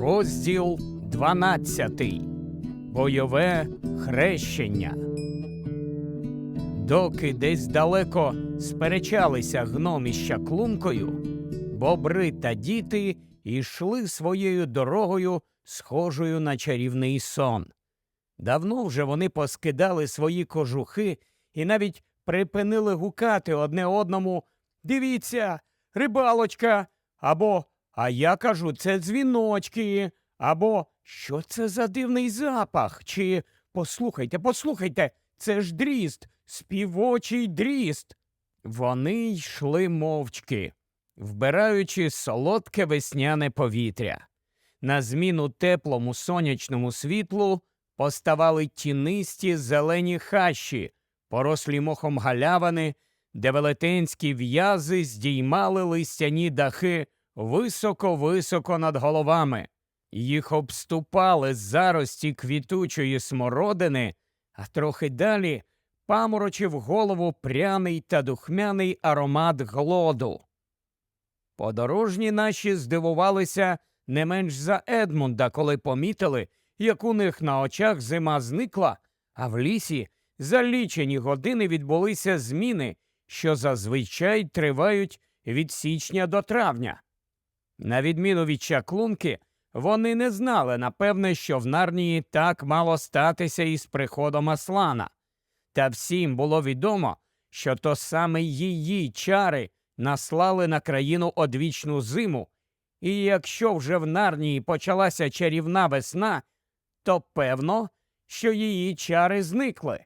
Розділ 12. Бойове хрещення. Доки десь далеко сперечалися гном із чаклункою, бобри та діти йшли своєю дорогою, схожою на чарівний сон. Давно вже вони поскидали свої кожухи і навіть припинили гукати одне одному Дивіться, рибалочка, або А я кажу, це дзвіночки, або Що це за дивний запах? Чи послухайте, послухайте, це ж дріст, співочий дріст. Вони йшли мовчки, вбираючи солодке весняне повітря. На зміну теплому сонячному світлу поставали тінисті зелені хащі, порослі мохом галявини, де велетенські в'язи здіймали листяні дахи високо-високо над головами. Їх обступали зарості квітучої смородини, а трохи далі паморочив голову пряний та духмяний аромат глоду. Подорожні наші здивувалися не менш за Едмунда, коли помітили, як у них на очах зима зникла, а в лісі за лічені години відбулися зміни, що зазвичай тривають від січня до травня. На відміну від чаклунки, вони не знали, напевне, що в Нарнії так мало статися із приходом Аслана. Та всім було відомо, що то саме її чари наслали на країну одвічну зиму, і якщо вже в Нарнії почалася чарівна весна, то певно, що її чари зникли.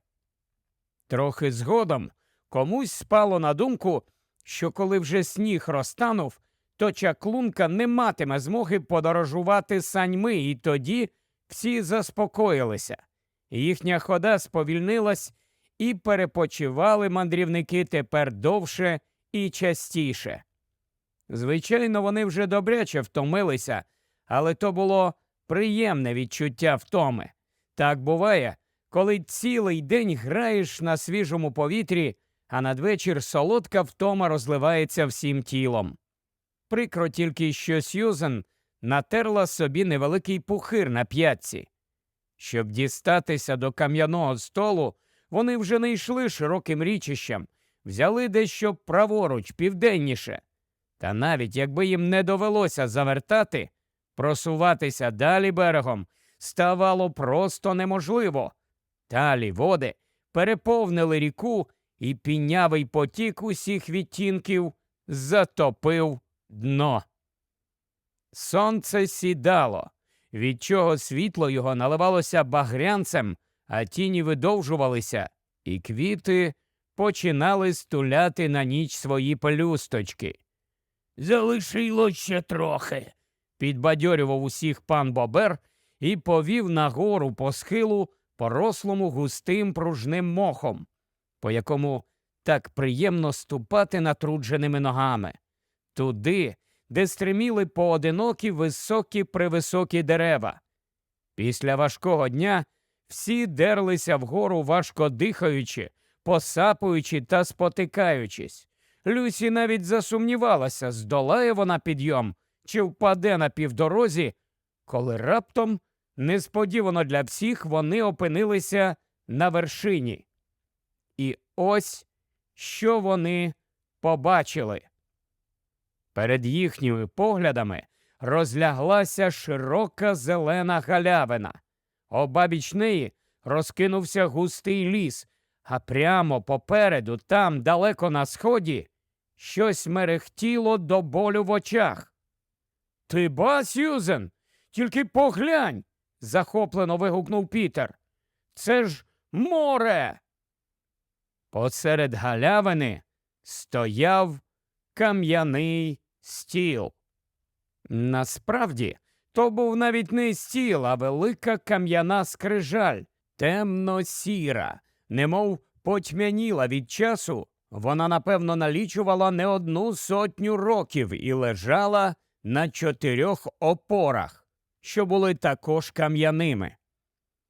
Трохи згодом комусь спало на думку, що коли вже сніг розтанув, то чаклунка не матиме змоги подорожувати саньми, і тоді всі заспокоїлися. Їхня хода сповільнилась, і перепочивали мандрівники тепер довше і частіше. Звичайно, вони вже добряче втомилися, але то було приємне відчуття втоми. Так буває, коли цілий день граєш на свіжому повітрі, а надвечір солодка втома розливається всім тілом. Прикро тільки, що Сьюзен натерла собі невеликий пухир на п'ятці. Щоб дістатися до кам'яного столу, вони вже не йшли широким річищем, взяли дещо праворуч, південніше. Та навіть якби їм не довелося завертати, просуватися далі берегом ставало просто неможливо. Далі води переповнили ріку, і пінявий потік усіх відтінків затопив дно. Сонце сідало, від чого світло його наливалося багрянцем, а тіні видовжувалися, і квіти починали стуляти на ніч свої пелюсточки. Залишило ще трохи, підбадьорював усіх пан Бобер і повів нагору по схилу, порослому густим пружним мохом, по якому так приємно ступати натрудженими ногами, туди, де стриміли поодинокі високі привисокі дерева. Після важкого дня всі дерлися вгору важко дихаючи, посапуючи та спотикаючись. Люсі навіть засумнівалася, здолає вона підйом чи впаде на півдорозі, коли раптом, несподівано для всіх, вони опинилися на вершині. І ось що вони побачили. Перед їхніми поглядами розляглася широка зелена галявина. Обабіч неї розкинувся густий ліс, а прямо попереду, там, далеко на сході, щось мерехтіло до болю в очах. Ти ба, Сьюзен, тільки поглянь. захоплено вигукнув Пітер. Це ж море. Посеред галявини стояв кам'яний стіл. Насправді, то був навіть не стіл, а велика кам'яна скрижаль, темно сіра, немов потьмяніла від часу, вона, напевно, налічувала не одну сотню років і лежала на чотирьох опорах, що були також кам'яними.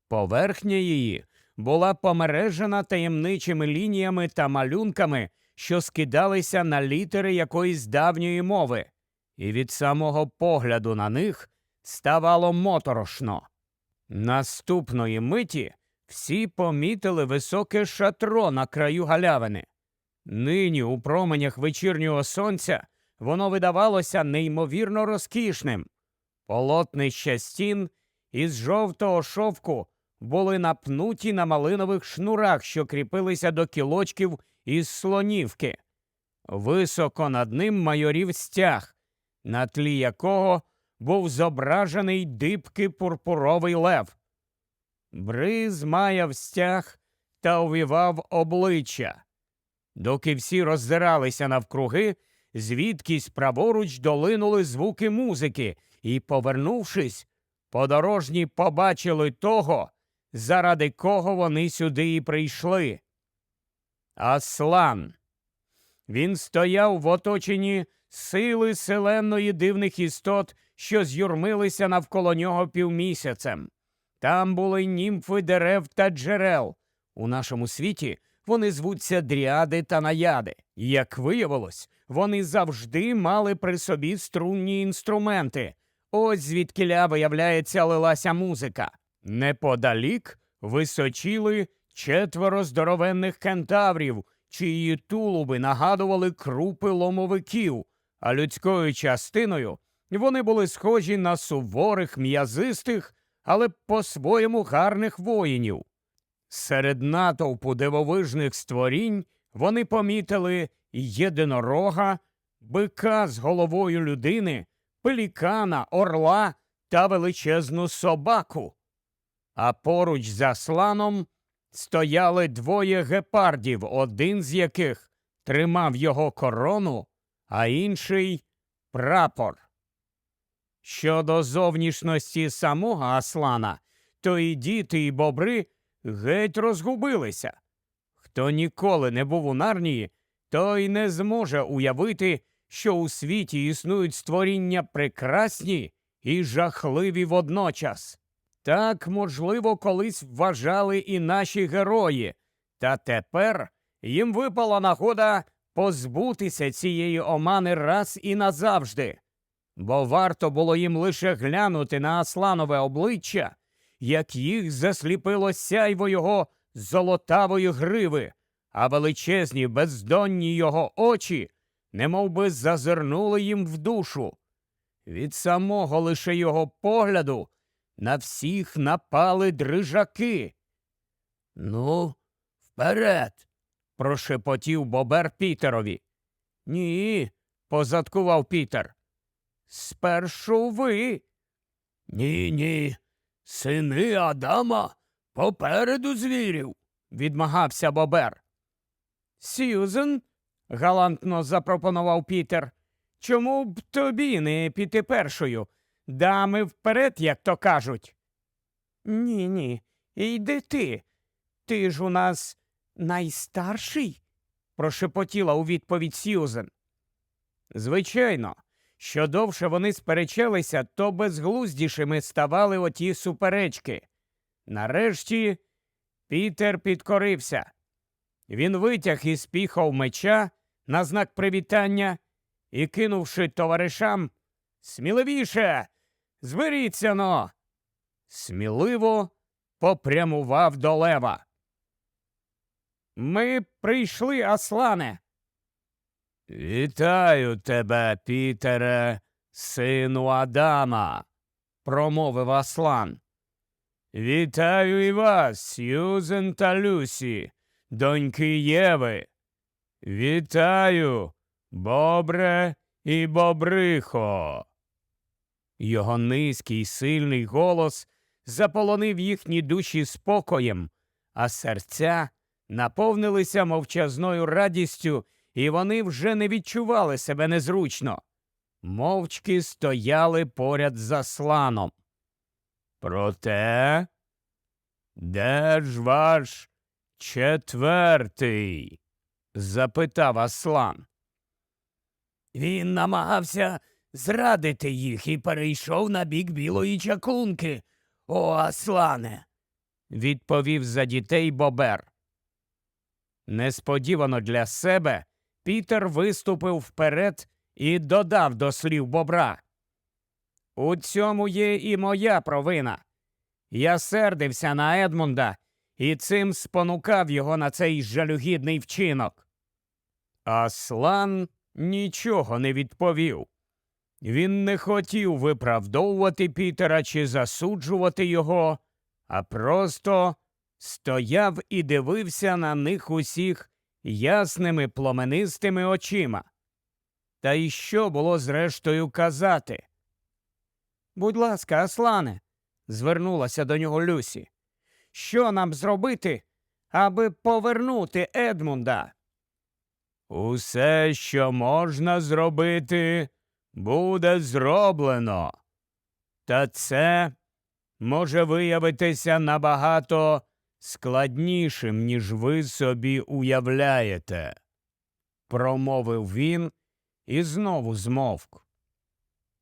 Поверхня її була помережена таємничими лініями та малюнками, що скидалися на літери якоїсь давньої мови, і від самого погляду на них ставало моторошно. Наступної миті всі помітили високе шатро на краю галявини. Нині, у променях вечірнього сонця, воно видавалося неймовірно розкішним. Полотнища стін із жовтого шовку були напнуті на малинових шнурах, що кріпилися до кілочків із слонівки. Високо над ним майорів стяг, на тлі якого був зображений дибки пурпуровий лев. Бриз маяв стяг та увівав обличчя. Доки всі роздиралися навкруги, звідкись праворуч долинули звуки музики, і, повернувшись, подорожні побачили того, заради кого вони сюди і прийшли. Аслан. Він стояв в оточенні сили селенної дивних істот, що з'юрмилися навколо нього півмісяцем. Там були німфи дерев та джерел. У нашому світі вони звуться дріади та наяди. Як виявилось, вони завжди мали при собі струнні інструменти. Ось звідкиля, виявляється, лилася музика. Неподалік височіли четверо здоровенних кентаврів, чиї тулуби нагадували крупи ломовиків, а людською частиною вони були схожі на суворих, м'язистих, але по-своєму гарних воїнів. Серед натовпу дивовижних створінь вони помітили єдинорога, бика з головою людини, пелікана, орла та величезну собаку. А поруч за сланом стояли двоє гепардів, один з яких тримав його корону, а інший прапор. Щодо зовнішності самого Аслана, то і діти, і бобри геть розгубилися. Хто ніколи не був у нарнії, той не зможе уявити, що у світі існують створіння прекрасні і жахливі водночас. Так, можливо, колись вважали і наші герої, та тепер їм випала нагода позбутися цієї омани раз і назавжди, бо варто було їм лише глянути на Асланове обличчя, як їх засліпило сяйво його золотавої гриви, а величезні бездонні його очі немов би зазирнули їм в душу. Від самого лише його погляду на всіх напали дрижаки. Ну, вперед. прошепотів бобер Пітерові. Ні, позадкував Пітер. Спершу ви. Ні, ні. Сини Адама попереду звірів, відмагався бобер. Сьюзен, галантно запропонував Пітер. Чому б тобі не піти першою? Дами вперед, як то кажуть. Ні, ні, йди ти. Ти ж у нас найстарший? прошепотіла у відповідь Сьюзен. Звичайно, що довше вони сперечалися, то безглуздішими ставали оті суперечки. Нарешті Пітер підкорився. Він витяг із піхов меча на знак привітання і, кинувши товаришам, сміливіше, зберіться но, сміливо попрямував до лева. Ми прийшли, Аслане. Вітаю тебе, Пітере, сину Адама, промовив Аслан. Вітаю і вас, Сьюзен та Люсі, доньки Єви. Вітаю, бобре і бобрихо. Його низький сильний голос заполонив їхні душі спокоєм, а серця наповнилися мовчазною радістю, і вони вже не відчували себе незручно. Мовчки стояли поряд за сланом. Проте, де ж ваш четвертий? запитав Аслан. Він намагався зрадити їх і перейшов на бік білої чаклунки. О, Аслане, відповів за дітей Бобер. Несподівано для себе Пітер виступив вперед і додав до слів бобра. У цьому є і моя провина. Я сердився на Едмунда і цим спонукав його на цей жалюгідний вчинок. Аслан нічого не відповів. Він не хотів виправдовувати Пітера чи засуджувати його, а просто стояв і дивився на них усіх ясними пломенистими очима. Та й що було зрештою казати? Будь ласка, Аслане, звернулася до нього Люсі. Що нам зробити, аби повернути Едмунда? Усе, що можна зробити, буде зроблено. Та це може виявитися набагато складнішим, ніж ви собі уявляєте, промовив він і знову змовк.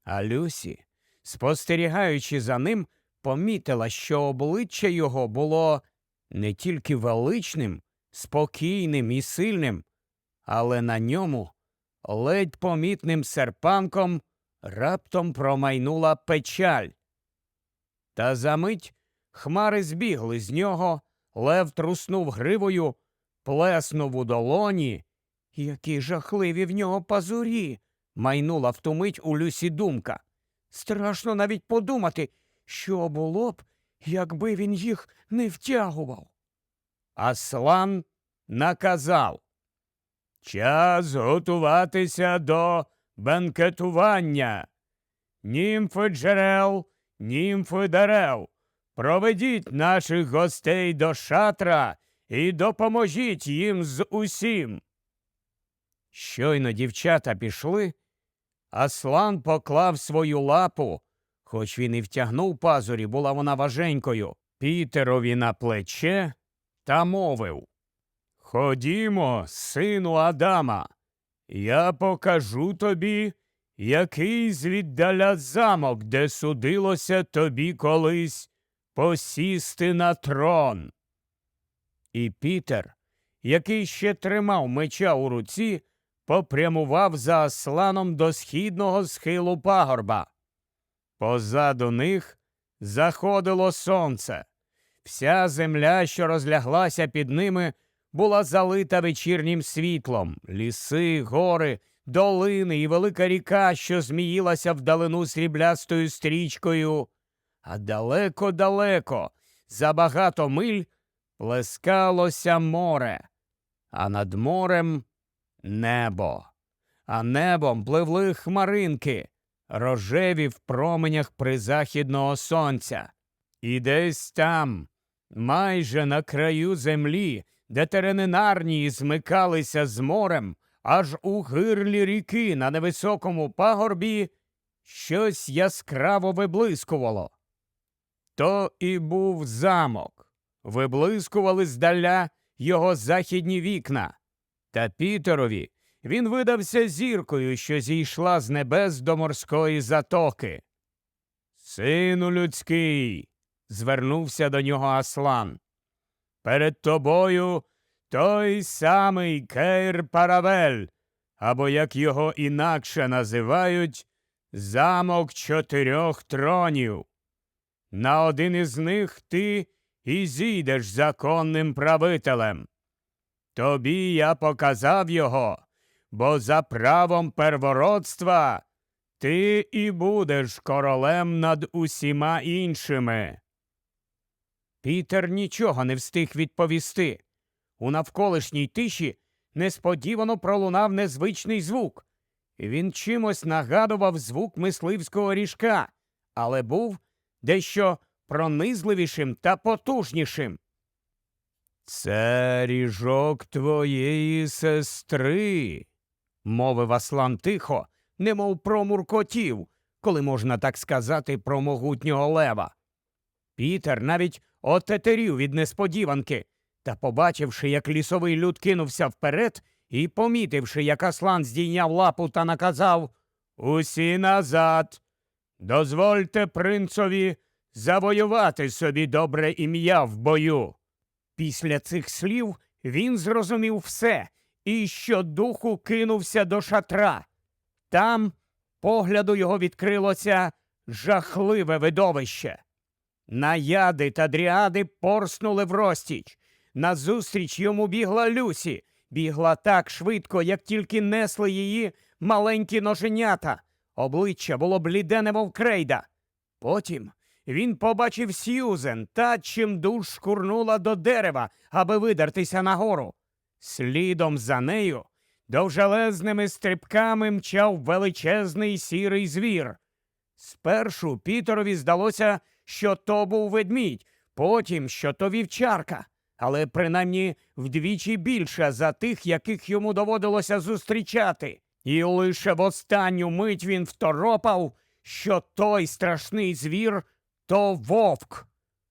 А Люсі, спостерігаючи за ним, помітила, що обличчя його було не тільки величним, спокійним і сильним, але на ньому ледь помітним серпанком раптом промайнула печаль. Та за мить хмари збігли з нього, лев труснув гривою, плеснув у долоні. Які жахливі в нього пазурі. майнула в ту мить у Люсі думка. Страшно навіть подумати, що було б, якби він їх не втягував. Аслан наказав Час готуватися до бенкетування. Німфи джерел, німфи дерев. Проведіть наших гостей до шатра і допоможіть їм з усім. Щойно дівчата пішли, Аслан поклав свою лапу, хоч він і втягнув пазурі, була вона важенькою, Пітерові на плече та мовив Ходімо, сину Адама, я покажу тобі, який звіддаля замок, де судилося тобі колись посісти на трон. І Пітер, який ще тримав меча у руці, попрямував за Асланом до східного схилу пагорба. Позаду них заходило сонце. Вся земля, що розляглася під ними, була залита вечірнім світлом, ліси, гори, долини і велика ріка, що зміїлася вдалину сріблястою стрічкою. А далеко-далеко, за багато миль, плескалося море, а над морем небо. А небом пливли хмаринки, рожеві в променях призахідного сонця. І десь там, майже на краю землі, де терени Нарнії змикалися з морем, аж у гирлі ріки на невисокому пагорбі щось яскраво виблискувало. То і був замок. Виблискували здаля його західні вікна. Та Пітерові він видався зіркою, що зійшла з небес до морської затоки. Сину людський, звернувся до нього Аслан. Перед тобою той самий Кейр Паравель, або, як його інакше називають, замок чотирьох тронів. На один із них ти і зійдеш законним правителем. Тобі я показав його, бо за правом первородства ти і будеш королем над усіма іншими. Пітер нічого не встиг відповісти. У навколишній тиші несподівано пролунав незвичний звук. Він чимось нагадував звук мисливського ріжка, але був дещо пронизливішим та потужнішим. Це ріжок твоєї сестри, мовив Аслан тихо, немов промуркотів, коли можна так сказати про могутнього лева. Пітер навіть отетерів від несподіванки, та, побачивши, як лісовий люд кинувся вперед, і помітивши, як Аслан здійняв лапу та наказав Усі назад. Дозвольте принцові завоювати собі добре ім'я в бою. Після цих слів він зрозумів все і щодуху кинувся до шатра. Там погляду його відкрилося жахливе видовище. Наяди та дріади порснули в розтіч. Назустріч йому бігла Люсі, бігла так швидко, як тільки несли її маленькі ноженята. Обличчя було бліде, немов крейда. Потім він побачив Сьюзен та чимдуж шкурнула до дерева, аби видертися нагору. Слідом за нею довжелезними стрибками мчав величезний сірий звір. Спершу Пітерові здалося, що то був ведмідь, потім, що то вівчарка, але принаймні вдвічі більша за тих, яких йому доводилося зустрічати. І лише в останню мить він второпав, що той страшний звір то вовк.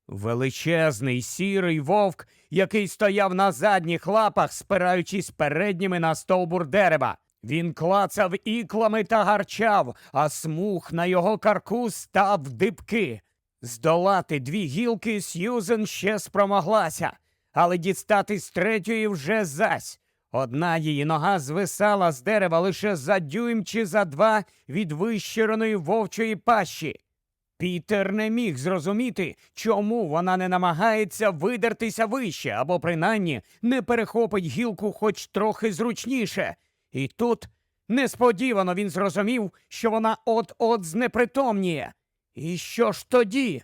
Величезний сірий вовк, який стояв на задніх лапах, спираючись передніми на стовбур дерева. Він клацав іклами та гарчав, а смуг на його карку став дибки. Здолати дві гілки Сьюзен ще спромоглася, але дістати з третьої вже зась. Одна її нога звисала з дерева лише за дюйм чи за два від вищереної вовчої пащі. Пітер не міг зрозуміти, чому вона не намагається видертися вище або принаймні не перехопить гілку хоч трохи зручніше. І тут несподівано він зрозумів, що вона от-от знепритомніє. І що ж тоді?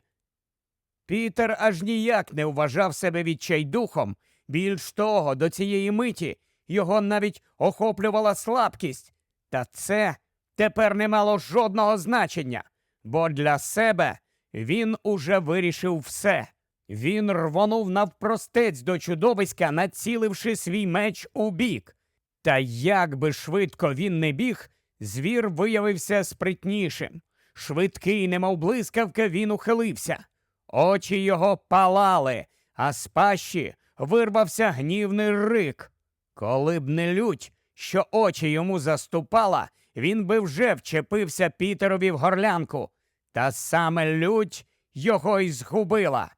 Пітер аж ніяк не вважав себе відчайдухом. Більш того, до цієї миті його навіть охоплювала слабкість. Та це тепер не мало жодного значення, бо для себе він уже вирішив все. Він рвонув навпростець до чудовиська, націливши свій меч у бік. Та як би швидко він не біг, звір виявився спритнішим. Швидкий, немов блискавка, він ухилився. Очі його палали, а з пащі вирвався гнівний рик. Коли б не лють, що очі йому заступала, він би вже вчепився Пітерові в горлянку. Та саме лють його й згубила.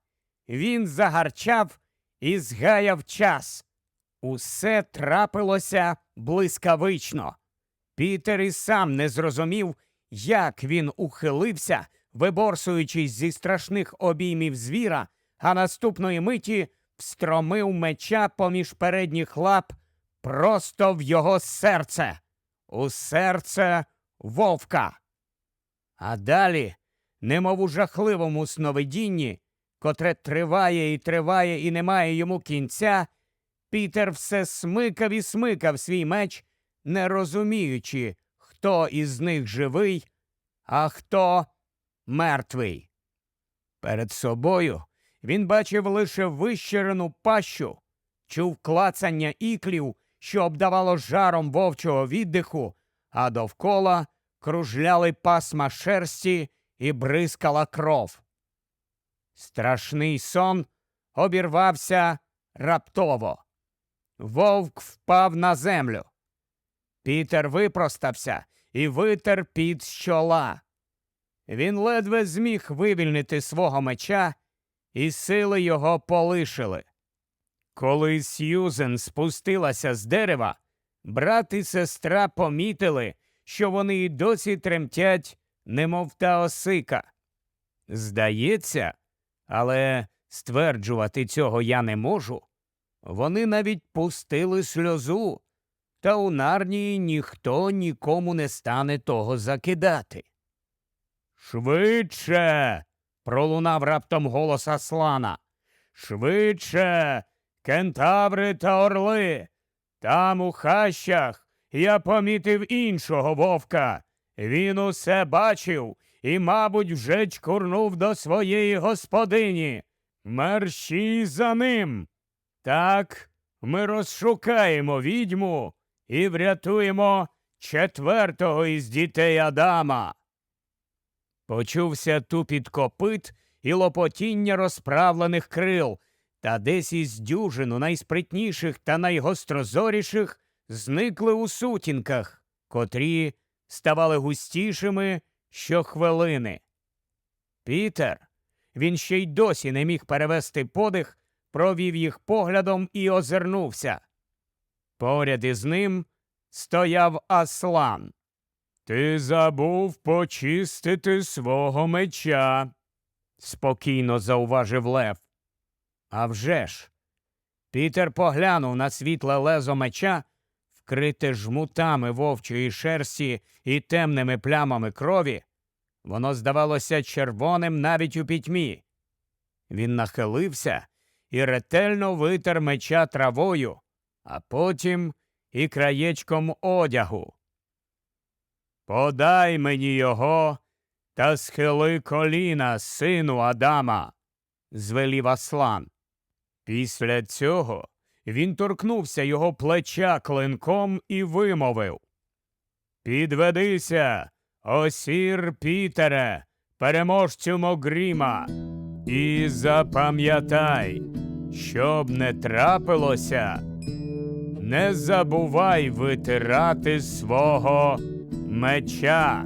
Він загарчав і згаяв час. Усе трапилося блискавично. Пітер і сам не зрозумів, як він ухилився, виборсуючись зі страшних обіймів звіра, а наступної миті встромив меча поміж передніх лап просто в його серце, у серце вовка. А далі, немов у жахливому сновидінні, котре триває і триває і не має йому кінця, Пітер все смикав і смикав свій меч, не розуміючи, хто із них живий, а хто мертвий. Перед собою він бачив лише вищерену пащу, чув клацання іклів, що обдавало жаром вовчого віддиху, а довкола кружляли пасма шерсті і бризкала кров. Страшний сон обірвався раптово. Вовк впав на землю. Пітер випростався і витер під з чола. Він ледве зміг вивільнити свого меча, і сили його полишили. Коли Сьюзен спустилася з дерева, брат і сестра помітили, що вони й досі тремтять, немов та осика. Здається, але стверджувати цього я не можу. Вони навіть пустили сльозу, та у нарнії ніхто нікому не стане того закидати. Швидше. пролунав раптом голос Аслана. Швидше, кентаври та орли. Там у хащах я помітив іншого вовка. Він усе бачив і, мабуть, вже чкурнув до своєї господині. Мерщій за ним. Так, ми розшукаємо відьму і врятуємо четвертого із дітей Адама. Почувся тупіт копит і лопотіння розправлених крил, та десь із дюжину найспритніших та найгострозоріших зникли у сутінках, котрі ставали густішими щохвилини. Пітер, він ще й досі не міг перевести подих, провів їх поглядом і озирнувся. Поряд із ним стояв Аслан. Ти забув почистити свого меча, спокійно зауважив Лев. «А вже ж!» Пітер поглянув на світле лезо меча, вкрите жмутами вовчої шерсті і темними плямами крові. Воно здавалося червоним навіть у пітьмі. Він нахилився і ретельно витер меча травою, а потім і краєчком одягу. Подай мені його та схили коліна, сину Адама, звелів Аслан. Після цього він торкнувся його плеча клинком і вимовив Підведися, осір Пітере, переможцю Могріма, і запам'ятай, щоб не трапилося, не забувай витирати свого меча.